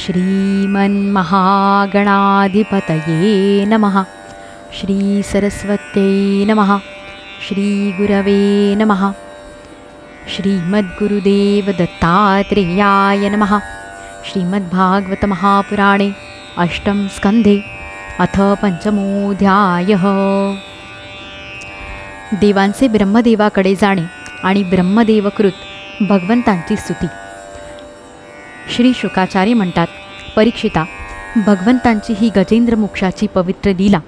श्रीमन्महागणाधिपतये नमः। श्रीसरस्वत्यै नमः। श्रीगुरवे नमः। श्रीमद्गुरुदेवदत्तात्रेयाय नमः। श्रीमद्भागवतमहापुराणे अष्टं स्कन्धे अथ पंचमोऽध्यायः देवांचे ब्रह्मदेवाकडे जाणे आणि ब्रह्मदेवकृत भगवंतांची स्तुती। श्री शुकाचार्य म्हणतात परीक्षिता भगवंतांची ही गजेंद्र मोक्षाची पवित्र लीला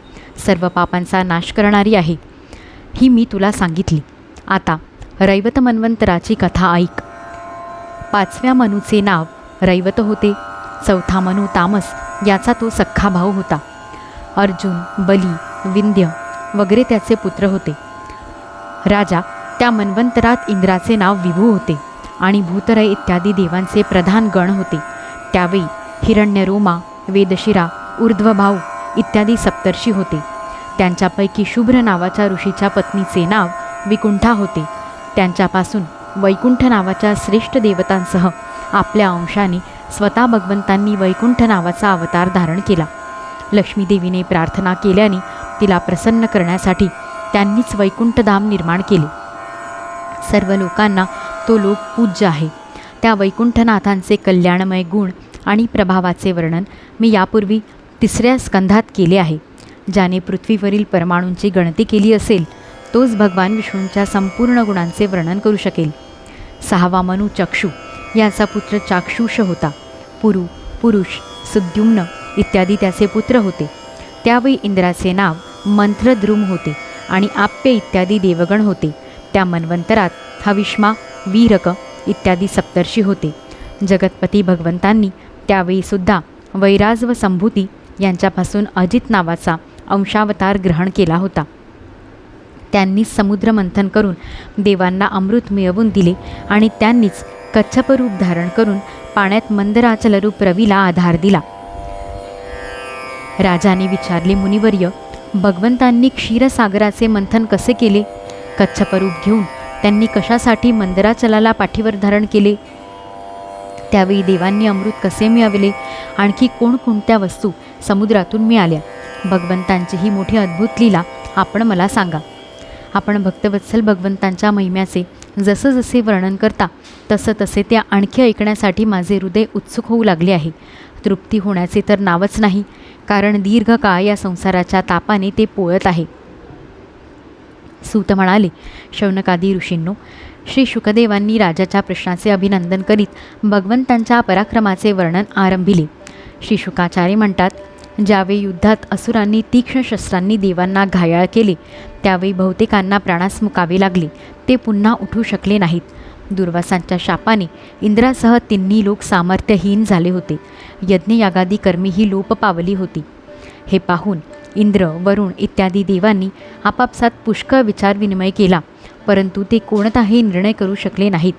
सर्व पापांचा नाश करणारी आहे. ही मी तुला सांगितली. आता रैवत मन्वंतराची कथा ऐक. पाचव्या मनूचे नाव रैवत होते. चौथा मनू तामस याचा तो सख्खा भाऊ होता. अर्जुन बली विंध्य वगैरे त्याचे पुत्र होते. राजा त्या मन्वंतरात इंद्राचे नाव विभू होते. आणि भूतरय इत्यादी देवांचे प्रधान गण होते. त्यावेळी हिरण्यरोमा वेदशिरा ऊर्ध्वभाऊ इत्यादी सप्तर्षी होते. त्यांच्यापैकी शुभ्र नावाच्या ऋषीच्या पत्नीचे नाव विकुंठा होते. त्यांच्यापासून वैकुंठ नावाच्या श्रेष्ठ देवतांसह आपल्या अंशाने स्वतः भगवंतांनी वैकुंठ नावाचा अवतार धारण केला. लक्ष्मीदेवीने प्रार्थना केल्याने तिला प्रसन्न करण्यासाठी त्यांनीच वैकुंठधाम निर्माण केले. सर्व लोकांना तो लोक पूज्य आहे. त्या वैकुंठनाथांचे कल्याणमय गुण आणि प्रभावाचे वर्णन मी यापूर्वी तिसऱ्या स्कंधात केले आहे. ज्याने पृथ्वीवरील परमाणूंची गणती केली असेल तोच भगवान विष्णूंच्या संपूर्ण गुणांचे वर्णन करू शकेल. सहावा मनू चक्षु याचा पुत्र चाक्षुष होता. पुरु पुरुष सुद्युम्न इत्यादी त्याचे पुत्र होते. त्यावेळी इंद्राचे नाव मंत्रद्रुम होते आणि आप्य इत्यादी देवगण होते. त्या मन्वंतरात हविष्मा वीरक इत्यादी सप्तर्षी होते. जगतपती भगवंतांनी त्यावेळीसुद्धा वैराज व संभूती यांच्यापासून अजित नावाचा अंशावतार ग्रहण केला होता. त्यांनीच समुद्र मंथन करून देवांना अमृत मिळवून दिले आणि त्यांनीच कच्छपरूप धारण करून पाण्यात मंदराचलरूप रवीला आधार दिला. राजाने विचारले मुनिवर्य भगवंतांनी क्षीरसागराचे मंथन कसे केले? कच्छपरूप घेऊन त्यांनी कशासाठी मंदराचलाला पाठीवर धारण केले? त्यावेळी देवांनी अमृत कसे मिळवले? आणखी कोणकोणत्या वस्तू समुद्रातून मिळाल्या? भगवंतांची ही मोठी अद्भुत लीला आपण मला सांगा. आपण भक्तवत्सल भगवंतांच्या महिम्याचे जसं जसे वर्णन करता तसं तसे त्या आणखी ऐकण्यासाठी माझे हृदय उत्सुक होऊ लागले आहे. तृप्ती होण्याचे तर नावच नाही कारण दीर्घकाळ या संसाराच्या तापाने ते पोळत आहे. सूत म्हणाले शौनकादी ऋषींनो श्री शुकदेवांनी राजाच्या प्रश्नाचे अभिनंदन करीत भगवंतांच्या पराक्रमाचे वर्णन आरंभिले. श्री शुकाचार्य म्हणतात ज्यावेळी युद्धात असुरांनी तीक्ष्ण शस्त्रांनी देवांना घायाळ केले त्यावेळी बहुतेकांना प्राणास मुकावे लागले ते पुन्हा उठू शकले नाहीत. दुर्वासांच्या शापाने इंद्रासह तिन्ही लोक सामर्थ्यहीन झाले होते. यज्ञयागादी कर्मी ही लोप पावली होती. हे पाहून इंद्र वरुण इत्यादी देवांनी आपापसात पुष्कळ विचारविनिमय केला. परंतु ते कोणताही निर्णय करू शकले नाहीत.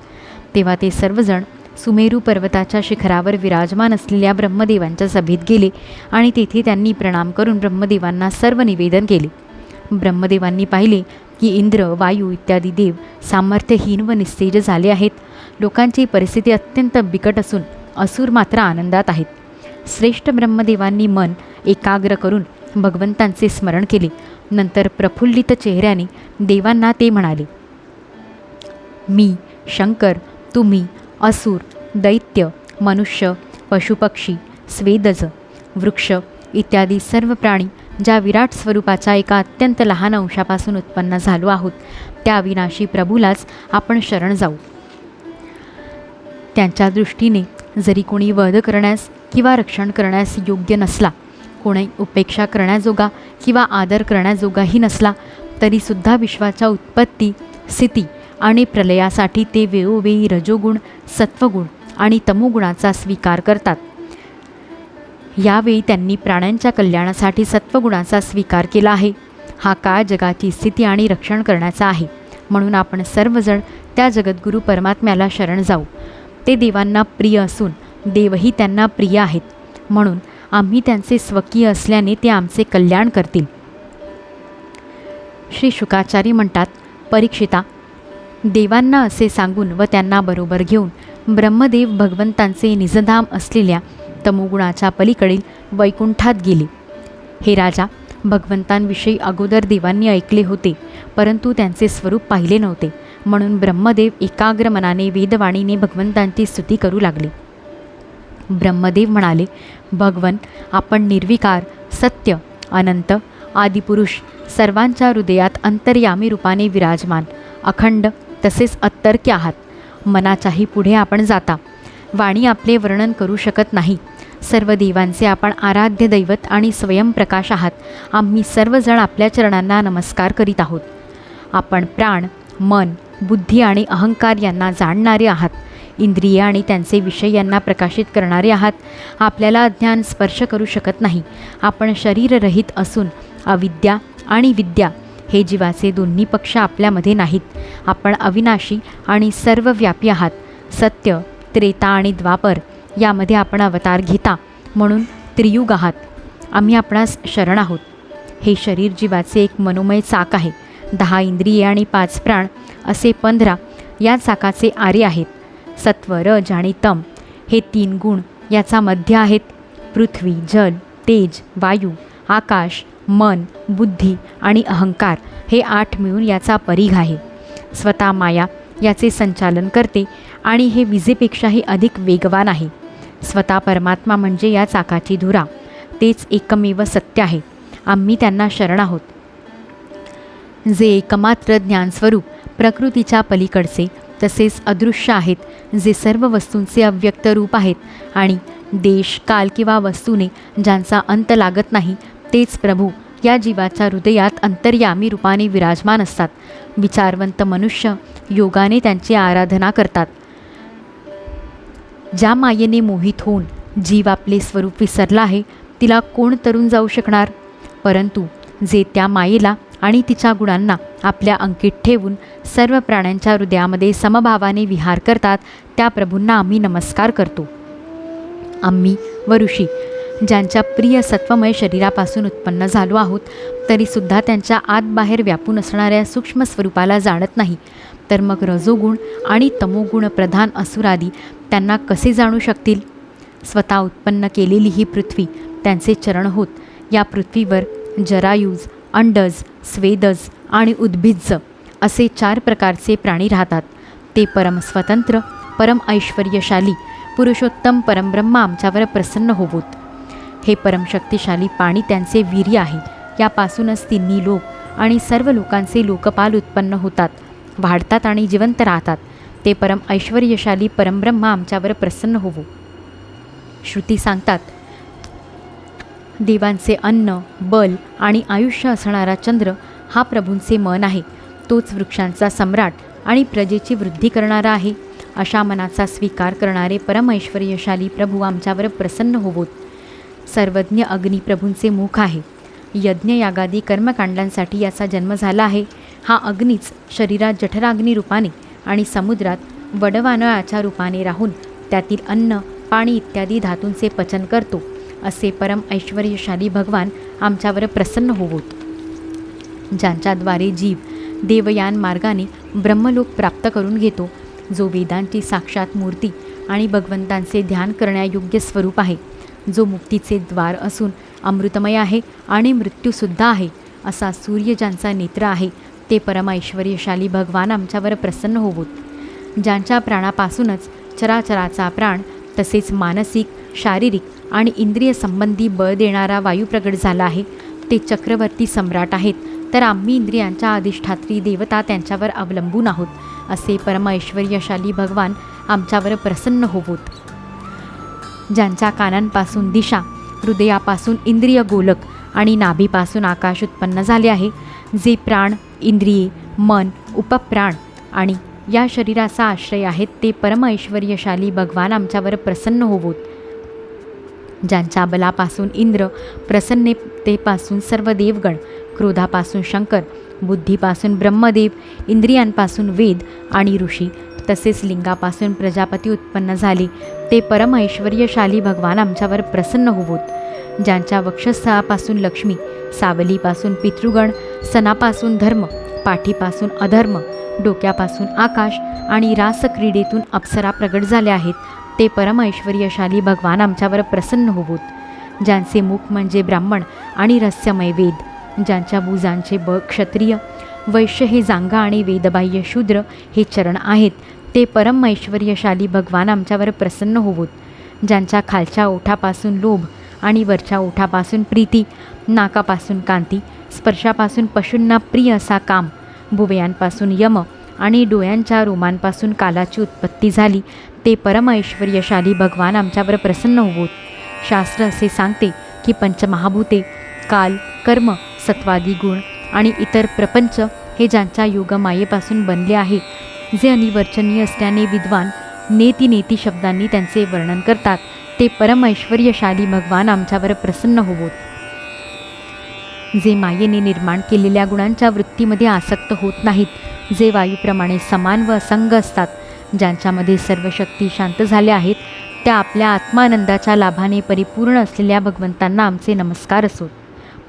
तेव्हा ते सर्वजण सुमेरू पर्वताच्या शिखरावर विराजमान असलेल्या ब्रह्मदेवांच्या सभेत गेले आणि तेथे त्यांनी प्रणाम करून ब्रह्मदेवांना सर्व निवेदन केले. ब्रह्मदेवांनी पाहिले की इंद्र वायू इत्यादी देव सामर्थ्यहीन व निस्तेज झाले आहेत. लोकांची परिस्थिती अत्यंत बिकट असून असुर मात्र आनंदात आहेत. श्रेष्ठ ब्रह्मदेवांनी मन एकाग्र करून भगवंतांचे स्मरण केले. नंतर प्रफुल्लित चेहऱ्याने देवांना ते म्हणाले मी शंकर तुम्ही असुर दैत्य मनुष्य पशुपक्षी स्वेदज वृक्ष इत्यादी सर्व प्राणी ज्या विराट स्वरूपाच्या एका अत्यंत लहान अंशापासून उत्पन्न झालो आहोत त्या अविनाशी प्रभूलाच आपण शरण जाऊ. त्यांच्या दृष्टीने जरी कोणी वध करण्यास किंवा रक्षण करण्यास योग्य नसला कोणी उपेक्षा करण्याजोगा किंवा आदर करण्याजोगाही नसला तरीसुद्धा विश्वाच्या उत्पत्ती स्थिती आणि प्रलयासाठी ते वेळोवेळी रजोगुण सत्वगुण आणि तमोगुणाचा स्वीकार करतात. यावेळी त्यांनी प्राण्यांच्या कल्याणासाठी सत्वगुणाचा स्वीकार केला आहे. हा काळ जगाची स्थिती आणि रक्षण करण्याचा आहे. म्हणून आपण सर्वजण त्या जगद्गुरू परमात्म्याला शरण जाऊ. ते देवांना प्रिय असून देवही त्यांना प्रिय आहेत. म्हणून आम्ही त्यांचे स्वकीय असल्याने ते आमचे कल्याण करतील. श्री शुकाचार्य म्हणतात परीक्षिता देवांना असे सांगून व त्यांना बरोबर घेऊन ब्रह्मदेव भगवंतांचे निजधाम असलेल्या तमोगुणाच्या पलीकडील वैकुंठात गेले. हे राजा भगवंतांविषयी अगोदर देवांनी ऐकले होते परंतु त्यांचे स्वरूप पाहिले नव्हते म्हणून ब्रह्मदेव एकाग्र मनाने वेदवाणीने भगवंतांची स्तुती करू लागले. ब्रह्मदेव म्हणाले भगवन आपण निर्विकार सत्य अनंत आदिपुरुष सर्वांच्या हृदयात अंतर्यामी रूपाने विराजमान अखंड तसेच अत्तर्क्य आहात. मनाच्याही पुढे आपण जाता. वाणी आपले वर्णन करू शकत नाही. सर्व देवांचे आपण आराध्य दैवत आणि स्वयंप्रकाश आहात. आम्ही सर्वजण आपल्या चरणांना नमस्कार करीत आहोत. आपण प्राण मन बुद्धी आणि अहंकार यांना जाणणारे आहात. इंद्रिय आणि त्यांचे विषय यांना प्रकाशित करणारे आहात. आपल्याला अज्ञान स्पर्श करू शकत नाही. आपण शरीररहित असून अविद्या आणि विद्या हे जीवाचे दोन्ही पक्ष आपल्यामध्ये नाहीत. आपण अविनाशी आणि सर्वव्यापी आहात. सत्य त्रेता आणि द्वापर यामध्ये आपण अवतार घेता. म्हणून त्रियुग आहात. आम्ही आपणास शरण आहोत. हे शरीर जीवाचे एक मनोमय चाक आहे. दहा इंद्रिये आणि पाच प्राण असे पंधरा या चाकाचे आरे आहेत. सत्व रज आणि तम हे तीन गुण याचा मध्य आहेत. पृथ्वी जल तेज वायू आकाश मन बुद्धी आणि अहंकार हे आठ मिळून याचा परिघ आहे. स्वतः माया याचे संचालन करते आणि हे विजेपेक्षाही अधिक वेगवान आहे. स्वतः परमात्मा म्हणजे या चाकाची धुरा. तेच एकमेव सत्य आहे. आम्ही त्यांना शरण आहोत. जे एकमात्र ज्ञानस्वरूप प्रकृतीच्या पलीकडचे तसेच अदृश्य आहेत जे सर्व वस्तूंचे अव्यक्त रूप आहेत आणि देश काल किंवा वस्तूने ज्यांचा अंत लागत नाही तेच प्रभू या जीवाच्या हृदयात अंतर्यामी रूपाने विराजमान असतात. विचारवंत मनुष्य योगाने त्यांची आराधना करतात. ज्या मायेने मोहित होऊन जीव आपले स्वरूप विसरला आहे तिला कोण तरुण जाऊ शकणार? परंतु जे त्या मायेला आणि तिच्या गुणांना आपल्या अंकित ठेवून सर्व प्राण्यांच्या हृदयामध्ये समभावाने विहार करतात त्या प्रभूंना आम्ही नमस्कार करतो. आम्ही व ऋषी ज्यांच्या प्रिय सत्वमय शरीरापासून उत्पन्न झालो आहोत तरीसुद्धा त्यांच्या आत बाहेर व्यापून असणाऱ्या सूक्ष्म स्वरूपाला जाणत नाही. तर मग रजोगुण आणि तमोगुण प्रधान असुरादी त्यांना कसे जाणू शकतील? स्वतः उत्पन्न केलेली ही पृथ्वी त्यांचे चरण होत. या पृथ्वीवर जरायूज अंडज स्वेदज आणि उद्भिज्ज असे चार प्रकारचे प्राणी राहतात. ते परम स्वतंत्र परम ऐश्वर्यशाली पुरुषोत्तम परमब्रह्म आमच्यावर प्रसन्न होवोत. हे परमशक्तिशाली पाणी त्यांचे वीर्य आहे. यापासूनच तिन्ही लोक आणि सर्व लोकांचे लोकपाल उत्पन्न होतात वाढतात आणि जिवंत राहतात. ते परम ऐश्वर्यशाली परमब्रह्म आमच्यावर प्रसन्न होवो. श्रुती सांगतात देवांचे अन्न बल आणि आयुष्य असणारा चंद्र हा प्रभूंचे मन आहे. तोच वृक्षांचा सम्राट आणि प्रजेची वृद्धी करणारा आहे. अशा मनाचा स्वीकार करणारे परमैश्वर्यशाली प्रभू आमच्यावर प्रसन्न होवोत. सर्वज्ञ अग्नी प्रभूंचे मुख आहे. यज्ञ यागादी कर्मकांडांसाठी याचा जन्म झाला आहे. हा अग्नीच शरीरात जठराग्नी रूपाने आणि समुद्रात वडवानळाच्या रूपाने राहून त्यातील अन्न पाणी इत्यादी धातूंचे पचन करतो. असे परम ऐश्वर्यशाली भगवान आमच्यावर प्रसन्न होवोत. ज्यांच्याद्वारे जीव देवयान मार्गाने ब्रह्मलोक प्राप्त करून घेतो जो वेदांची साक्षात मूर्ती आणि भगवंतांचे ध्यान करण्यायोग्य स्वरूप आहे जो मुक्तीचे द्वार असून अमृतमय आहे आणि मृत्यूसुद्धा आहे असा सूर्य ज्यांचा नेत्र आहे ते परम ऐश्वर्यशाली भगवान आमच्यावर प्रसन्न होवोत. ज्यांच्या प्राणापासूनच चराचराचा प्राण तसेच मानसिक शारीरिक आणि इंद्रिय संबंधी बळ देणारा वायू प्रगट झाला आहे. ते चक्रवर्ती सम्राट आहेत. तर आम्ही इंद्रियांच्या अधिष्ठात्री देवता त्यांच्यावर अवलंबून आहोत असे परमऐश्वर्यशाली भगवान आमच्यावर प्रसन्न होवोत. ज्यांच्या कानांपासून दिशा हृदयापासून इंद्रिय गोलक आणि नाभीपासून आकाश उत्पन्न झाले आहे जे प्राण इंद्रिये मन उपप्राण आणि या शरीराचा आश्रय आहेत ते परमऐश्वर्यशाली भगवान आमच्यावर प्रसन्न होवोत. ज्यांच्या बलापासून इंद्र प्रसन्नतेपासून सर्व देवगण क्रोधापासून शंकर बुद्धीपासून ब्रह्मदेव इंद्रियांपासून वेद आणि ऋषी तसेच लिंगापासून प्रजापती उत्पन्न झाले ते परमऐश्वर्यशाली भगवान आमच्यावर प्रसन्न होवोत. ज्यांच्या वक्षस्थळापासून लक्ष्मी सावलीपासून पितृगण सणापासून धर्म पाठीपासून अधर्म डोक्यापासून आकाश आणि रासक्रीडेतून अप्सरा प्रगट झाल्या आहेत ते परम ऐश्वर्यशाली भगवान आमच्यावर प्रसन्न होवोत. ज्यांचे मुख म्हणजे ब्राह्मण आणि रहस्यमय वेद ज्यांच्या बुजांचे ब क्षत्रिय वैश्य हे जांगा आणि वेदबाह्य शूद्र हे चरण आहेत ते परम ऐश्वर्यशाली भगवान आमच्यावर प्रसन्न होवोत. ज्यांच्या खालच्या ओठापासून लोभ आणि वरच्या ओठापासून प्रीती नाकापासून कांती स्पर्शापासून पशूंना प्रिय असा काम भुवयांपासून यम आणि डोळ्यांच्या रोमांपासून कालाची उत्पत्ती झाली. ते परम ऐश्वर्यशाली भगवान आमच्यावर प्रसन्न होवोत शास्त्र असे सांगते की पंचमहाभूते काल कर्म सत्वादी गुण आणि इतर प्रपंच हे ज्यांच्या योगमायेपासून बनले आहे. जे अनिवर्चनीय असल्याने विद्वान नेती नेती शब्दांनी त्यांचे वर्णन करतात. ते परम ऐश्वर्यशाली भगवान आमच्यावर प्रसन्न होवोत जे मायेने निर्माण केलेल्या गुणांच्या वृत्तीमध्ये आसक्त होत नाहीत. जे वायूप्रमाणे समान व असंग असतात ज्यांच्यामध्ये सर्व शक्ती शांत झाल्या आहेत त्या आपल्या आत्मानंदाच्या लाभाने परिपूर्ण असलेल्या भगवंतांना आमचे नमस्कार असोत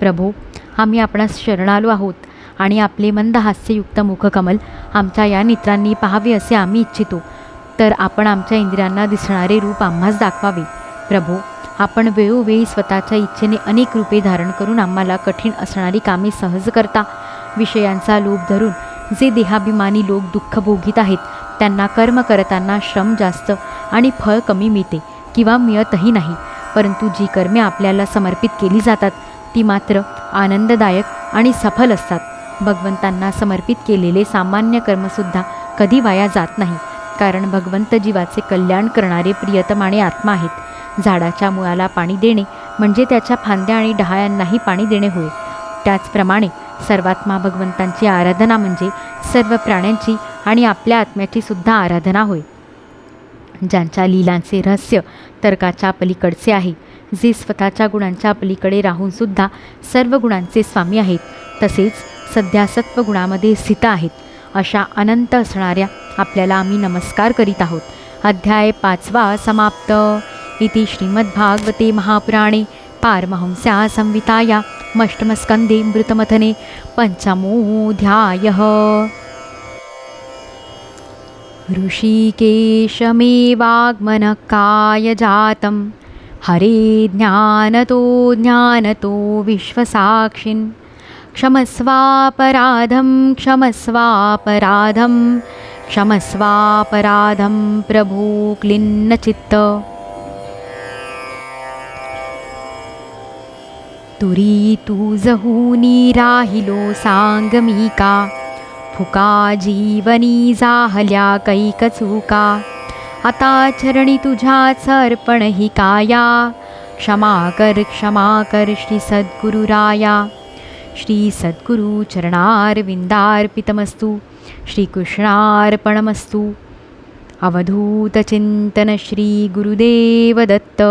प्रभो आम्ही आपणास शरणालो आहोत आणि आपले मंद हास्ययुक्त मुखकमल आमच्या या नेत्रांनी पाहावे असे आम्ही इच्छितो. तर आपण आमच्या इंद्रियांना दिसणारे रूप आम्हाच दाखवावे. प्रभो आपण वेळोवेळी स्वतःच्या इच्छेने अनेक रूपे धारण करून आम्हाला कठीण असणारी कामे सहज करता. विषयांचा लोभ धरून जे देहाभिमानी लोक दुःख भोगीत आहेत त्यांना कर्म करताना श्रम जास्त आणि फळ कमी मिळते किंवा मिळतही नाही. परंतु जी कर्मे आपल्याला समर्पित केली जातात ती मात्र आनंददायक आणि सफल असतात. भगवंतांना समर्पित केलेले सामान्य कर्मसुद्धा कधी वाया जात नाही कारण भगवंत जीवाचे कल्याण करणारे प्रियतमाने आत्मा आहेत. झाडाच्या मुळाला पाणी देणे म्हणजे त्याच्या फांद्या आणि डहाळ्यांनाही पाणी देणे होय. त्याचप्रमाणे सर्वात्मा भगवंतांची आराधना म्हणजे सर्व प्राण्यांची आणि आपल्या आत्म्याची सुद्धा आराधना होय. ज्यांच्या लीलांचे रहस्य तर्काच्या पलीकडचे आहे जे स्वतःच्या गुणांच्या पलीकडे राहूनसुद्धा सर्व गुणांचे स्वामी आहेत तसेच सध्या सत्वगुणामध्ये स्थित आहेत. अशा अनंत असणाऱ्या आपल्याला आम्ही नमस्कार करीत आहोत. अध्याय पाचवा समाप्त. इति श्रीमद्भागवते महापुराणे पारमहंस्या संहिताया मष्टमस्कंदे मृतमथने पञ्चमोऽध्यायः। ऋषिकेशमेवाग्मनकायजातं हरे ज्ञानतो ज्ञानतो विश्वसाक्षिन्। क्षमस्वापराधं क्षमस्वापराधं क्षमस्वापराधं प्रभो क्लिन्नचित्त तुरी तुझहूनी राहिलो सांगमिका फुका जीवनी जाहल्या कैकचुका आता चरणी तुझ्या सर्पण ही काया? क्षमा कर क्षमा कर श्री सद्गुरुराया श्री सद्गुरु चरणारविंदार्पितमस्तु. श्रीकृष्णार्पणमस्तु अवधूतचिन्तन श्री गुरुदेव दत्त.